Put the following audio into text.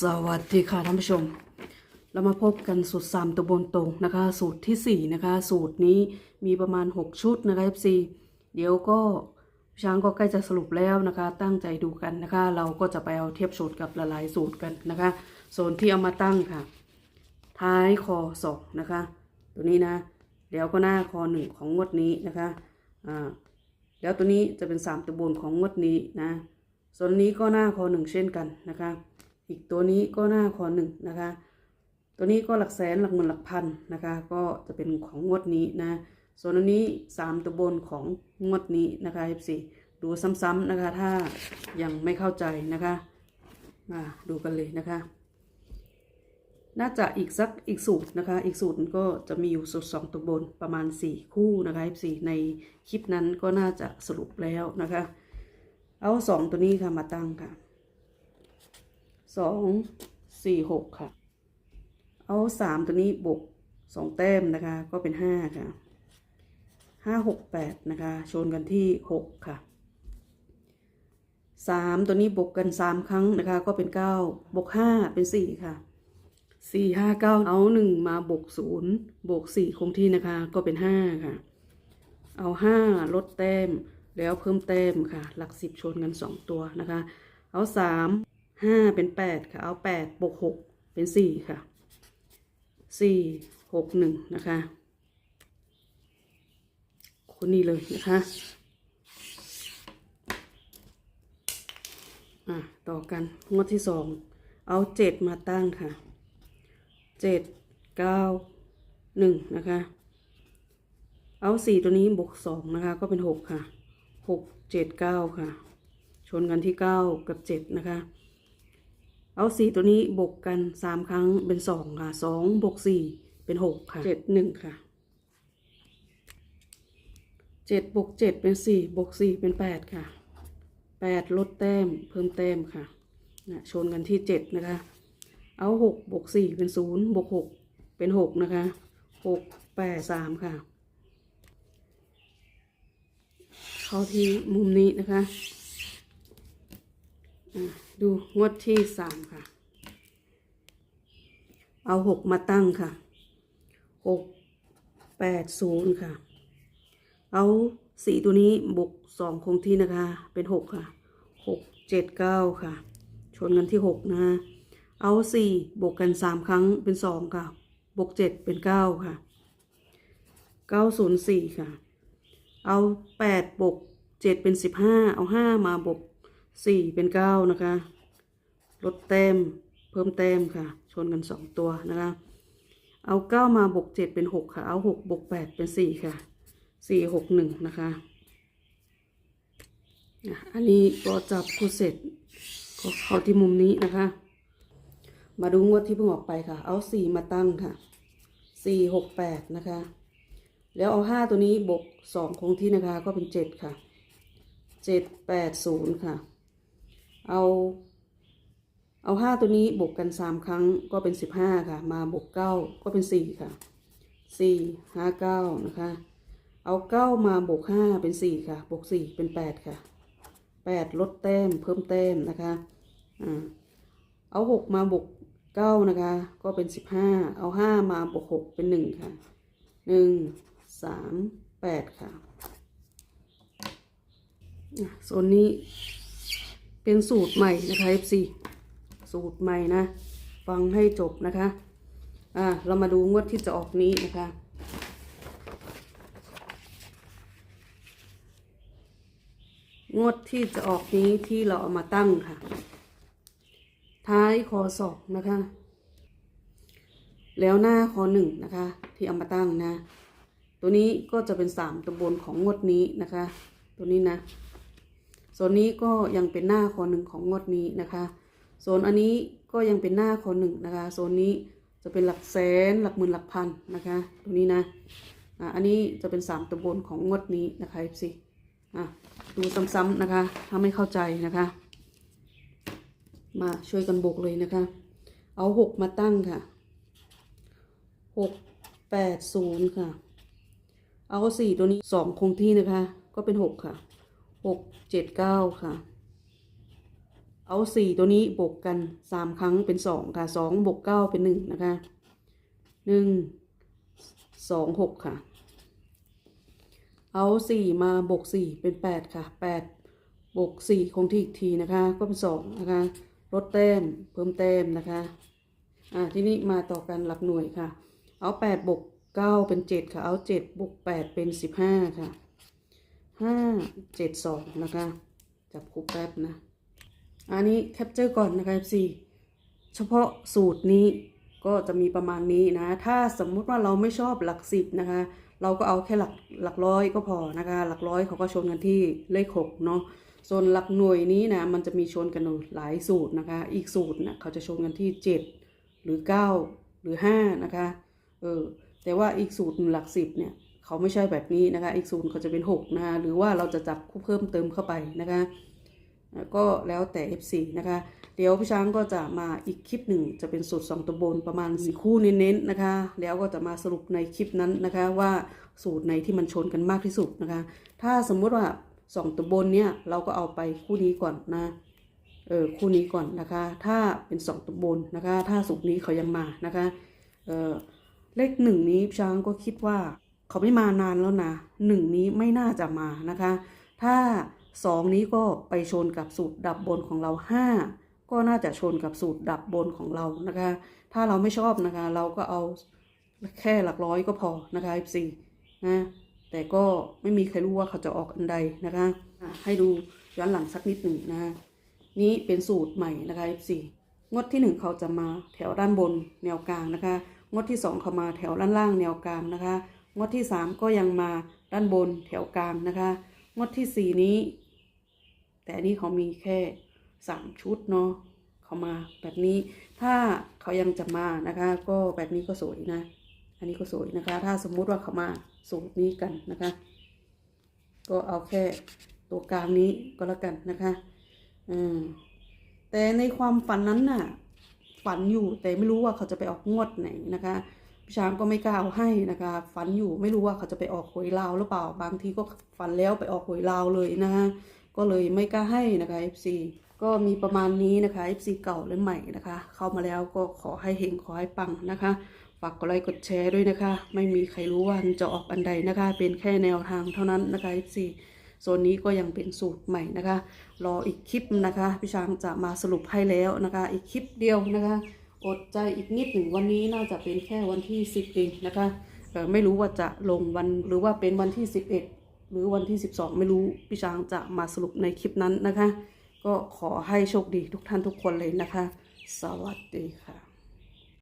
สวัสดีค่ะท่านผู้ชม เรามาพบกันสูตรสามตัวบนตรงนะคะ สูตรที่สี่นะคะ สูตรนี้มีประมาณ6ชุดนะคะ FC เดี๋ยวก็ช้างก็ใกล้จะสรุปแล้วนะคะ ตั้งใจดูกันนะคะ เราก็จะไปเอาเทียบสูตรกับละลายสูตรกันนะคะโซนที่เอามาตั้งค่ะ ท้ายคอศอกนะคะ ตัวนี้นะ เดี๋ยวก็หน้าคอหนึ่งของงวดนี้นะคะอ่าแล้วตัวนี้จะเป็นสามตัวบนของงวดนี้นะ ส่วนนี้ก็หน้าคอหนึ่งเช่นกันนะคะ อีกตัวนี้ก็หน้าคอหนึ่งนะคะ ตัวนี้ก็หลักแสนหลักหมื่นหลักพันนะคะ ก็จะเป็นของงวดนี้นะ ส่วนอันนี้สามตัวบนของงวดนี้นะคะ F4 ดูซ้ำๆนะคะ ถ้ายังไม่เข้าใจนะคะมาดูกันเลยนะคะ น่าจะอีกสักอีกสูตรนะคะ อีกสูตรก็จะมีอยู่สูตรสองตัวบนประมาณ 4 คู่นะคะ F4 ในคลิปนั้นก็น่าจะสรุปแล้วนะคะ เอาสองตัวนี้ค่ะมาตั้งค่ะ สองสี่หกค่ะ เอาสามตัวนี้บวกสองแต้มนะคะ ก็เป็นห้าค่ะห้าหกแปดนะคะ ชนกันที่หกค่ะสามตัวนี้บวกกันสามครั้งนะคะ ก็เป็นเก้าบวกห้าเป็นสี่ค่ะสี่ห้าเก้าเอาหนึ่งมาบวกศูนย์บวกสี่คงที่นะคะ ก็เป็นห้าค่ะ เอาห้าลดแต้มแล้วเพิ่มแต้มค่ะ หลักสิบชนกันสองตัวนะคะ เอาสาม ห้าเป็นแปดค่ะ เอาแปดบวกหกเป็นสี่ค่ะสี่หกหนึ่งนะคะคนนี้เลยนะคะอะต่อกันงวดที่สองเอาเจ็ดมาตั้งค่ะเจ็ดเก้าหนึ่งนะคะ เอาสี่ตัวนี้บวกสองนะคะ ก็เป็นหกค่ะหกเจ็ดเก้าค่ะ ชนกันที่เก้ากับเจ็ดนะคะ เอาสี่ตัวนี้บวกกันสามครั้งเป็นสองค่ะสองบวกสี่เป็นหกค่ะเจ็ดหนึ่งค่ะเจ็ดบวกเจ็ดเป็นสี่บวกสี่เป็นแปดค่ะแปดลดแต้มเพิ่มแต้มค่ะนะชนกันที่เจ็ดนะคะ เอาหกบวกสี่เป็นศูนย์บวกหกเป็นหกนะคะหกแปดสามค่ะ เข้าที่มุมนี้นะคะอะ ดูงวดที่สามค่ะ เอาหกมาตั้งค่ะหกแปดศูนย์ค่ะ เอาสี่ตัวนี้บวกสองคงที่นะคะ เป็นหกค่ะหกเจ็ดเก้าค่ะ ชนกันที่หกนะเอาสี่บวกกันสามครั้งเป็นสองค่ะ บวกเจ็ดเป็นเก้าค่ะเก้าศูนย์สี่ค่ะ เอาแปดบวกเจ็ดเป็นสิบห้าเอาห้ามาบวก สี่เป็นเก้านะคะ ลดแต้ม เพิ่มแต้มค่ะ ชนกันสองตัวนะคะ เอาเก้ามาบวกเจ็ดเป็นหกค่ะ เอาหกบวกแปดเป็นสี่ค่ะสี่หกหนึ่งนะคะอะอันนี้ก็จับคู่เสร็จก็เข้าที่มุมนี้นะคะ มาดูงวดที่เพิ่งออกไปค่ะ เอาสี่มาตั้งค่ะสี่หกแปดนะคะ แล้วเอาห้าตัวนี้บวกสองคงที่นะคะ ก็เป็นเจ็ดค่ะเจ็ดแปดศูนย์ค่ะ เอาเอาห้าตัวนี้บวกกันสามครั้งก็เป็นสิบห้าค่ะ มาบวกเก้าก็เป็นสี่ค่ะสี่ห้าเก้านะคะ เอาเก้ามาบวกห้าเป็นสี่ค่ะ บวกสี่เป็นแปดค่ะแปดลดแต้มเพิ่มแต้มนะคะอ่าเอาหกมาบวกเก้านะคะ ก็เป็นสิบห้าเอาห้ามาบวกหกเป็นหนึ่งค่ะหนึ่งสามแปดค่ะอะโซนนี้ เป็นสูตรใหม่นะคะ FC สูตรใหม่นะ ฟังให้จบนะคะ อ่า เรามาดูงวดที่จะออกนี้นะคะงวดที่จะออกนี้ที่เราเอามาตั้งค่ะ ท้ายคอศอกนะคะ แล้วหน้าคอหนึ่งนะคะ ที่เอามาตั้งนะ ตัวนี้ก็จะเป็นสามตัวบนของงวดนี้นะคะ ตัวนี้นะ ส่วนนี้ก็ยังเป็นหน้าคอหนึ่งของงวดนี้นะคะโซนอันนี้ก็ยังเป็นหน้าคอหนึ่งนะคะโซนนี้จะเป็นหลักแสนหลักหมื่นหลักพันนะคะตัวนี้นะอะอันนี้จะเป็นสามตัวบนของงวดนี้นะคะ FC อะดูซ้ำๆนะคะถ้าไม่เข้าใจนะคะ มาช่วยกันบวกเลยนะคะ เอาหกมาตั้งค่ะหกแปดศูนย์ค่ะ เอาสี่ตัวนี้สองคงที่นะคะ ก็เป็นหกค่ะ หกเจ็ดเก้าค่ะ เอาสี่ตัวนี้บวกกันสามครั้งเป็นสองค่ะสองบวกเก้าเป็นหนึ่งนะคะหนึ่งสองหกค่ะ เอาสี่มาบวกสี่เป็นแปดค่ะแปดบวกสี่คงที่อีกทีนะคะ ก็เป็นสองนะคะลดแต้มเพิ่มแต้มนะคะ อ่าทีนี้มาต่อกันหลักหน่วยค่ะ เอาแปดบวกเก้าเป็นเจ็ดค่ะ เอาเจ็ดบวกแปดเป็นสิบห้าค่ะ ห้าเจ็ดสองนะคะ จับคู่แป๊บนะ อันนี้แคปเจอร์ก่อนนะคะ FC เฉพาะสูตรนี้ก็จะมีประมาณนี้นะ ถ้าสมมุติว่าเราไม่ชอบหลักสิบนะคะ เราก็เอาแค่หลักหลักร้อยก็พอนะคะ หลักร้อยเขาก็ชนกันที่เลขหกเนาะส่วนหลักหน่วยนี้นะมันจะมีชนกันหลายสูตรนะคะ อีกสูตรนะเขาจะชนกันที่เจ็ดหรือเก้าหรือห้านะคะ เออแต่ว่าอีกสูตรหลักสิบเนี่ย เขาไม่ใช่แบบนี้นะคะ อีกสูตรเขาจะเป็นหกนะคะหรือว่าเราจะจับคู่เพิ่มเติมเข้าไปนะคะก็แล้วแต่ F4 นะคะ เดี๋ยวพี่ช้างก็จะมาอีกคลิปหนึ่งจะเป็นสูตร2ตัวบนประมาณสี่คู่เน้นๆนะคะ แล้วก็จะมาสรุปในคลิปนั้นนะคะว่าสูตรไหนที่มันชนกันมากที่สุดนะคะ ถ้าสมมุติว่า 2 ตัวบนเนี่ยเราก็เอาไปคู่นี้ก่อนนะเออคู่นี้ก่อนนะคะ ถ้าเป็น 2 ตัวบนนะคะ ถ้าสูตรนี้เขายังมานะคะเออเลขหนึ่งนี้พี่ช้างก็คิดว่า เขาไม่มานานแล้วนะหนึ่งนี้ไม่น่าจะมานะคะ ถ้าสองนี้ก็ไปชนกับสูตรดับบนของเราห้าก็น่าจะชนกับสูตรดับบนของเรานะคะ ถ้าเราไม่ชอบนะคะ เราก็เอาแค่หลักร้อยก็พอนะคะ F4 นะแต่ก็ไม่มีใครรู้ว่าเขาจะออกอันใดนะคะ ให้ดูย้อนหลังสักนิดหนึ่งนะนี้เป็นสูตรใหม่นะคะ F4 งวดที่หนึ่งเขาจะมาแถวด้านบนแนวกลางนะคะ งวดที่สองเขามาแถวด้านล่างแนวกลางนะคะ งวดที่สามก็ยังมาด้านบนแถวกลางนะคะ งวดที่สี่นี้ แต่นี้เขามีแค่สามชุดเนาะเขามาแบบนี้ ถ้าเขายังจะมานะคะ ก็แบบนี้ก็สวยนะ อันนี้ก็สวยนะคะ ถ้าสมมุติว่าเขามาสูตรนี้กันนะคะ ก็เอาแค่ตัวกลางนี้ก็แล้วกันนะคะอืมแต่ในความฝันนั้นน่ะ ฝันอยู่แต่ไม่รู้ว่าเขาจะไปออกงวดไหนนะคะ ช้างก็ไม่กล้าเอาให้นะคะ ฝันอยู่ไม่รู้ว่าเขาจะไปออกหวยลาวหรือเปล่า บางทีก็ฝันแล้วไปออกหวยลาวเลยนะคะก็เลยไม่กล้าให้นะคะ FC ก็มีประมาณนี้นะคะ FC เก่าและใหม่นะคะ เข้ามาแล้วก็ขอให้เฮงขอให้ปังนะคะฝากกดไลค์กดแชร์ด้วยนะคะ ไม่มีใครรู้ว่าจะออกอันใดนะคะ เป็นแค่แนวทางเท่านั้นนะคะ FC โซนนี้ก็ยังเป็นสูตรใหม่นะคะ รออีกคลิปนะคะ พี่ช้างจะมาสรุปให้แล้วนะคะ อีกคลิปเดียวนะคะ อดใจอีกนิดหนึ่งวันนี้น่าจะเป็นแค่วันที่สิบเองนะคะไม่รู้ว่าจะลงวันหรือว่าเป็นวันที่สิบเอ็ดหรือวันที่สิบสองไม่รู้พี่ช้างจะมาสรุปในคลิปนั้นนะคะ ก็ขอให้โชคดีทุกท่านทุกคนเลยนะคะ สวัสดีค่ะ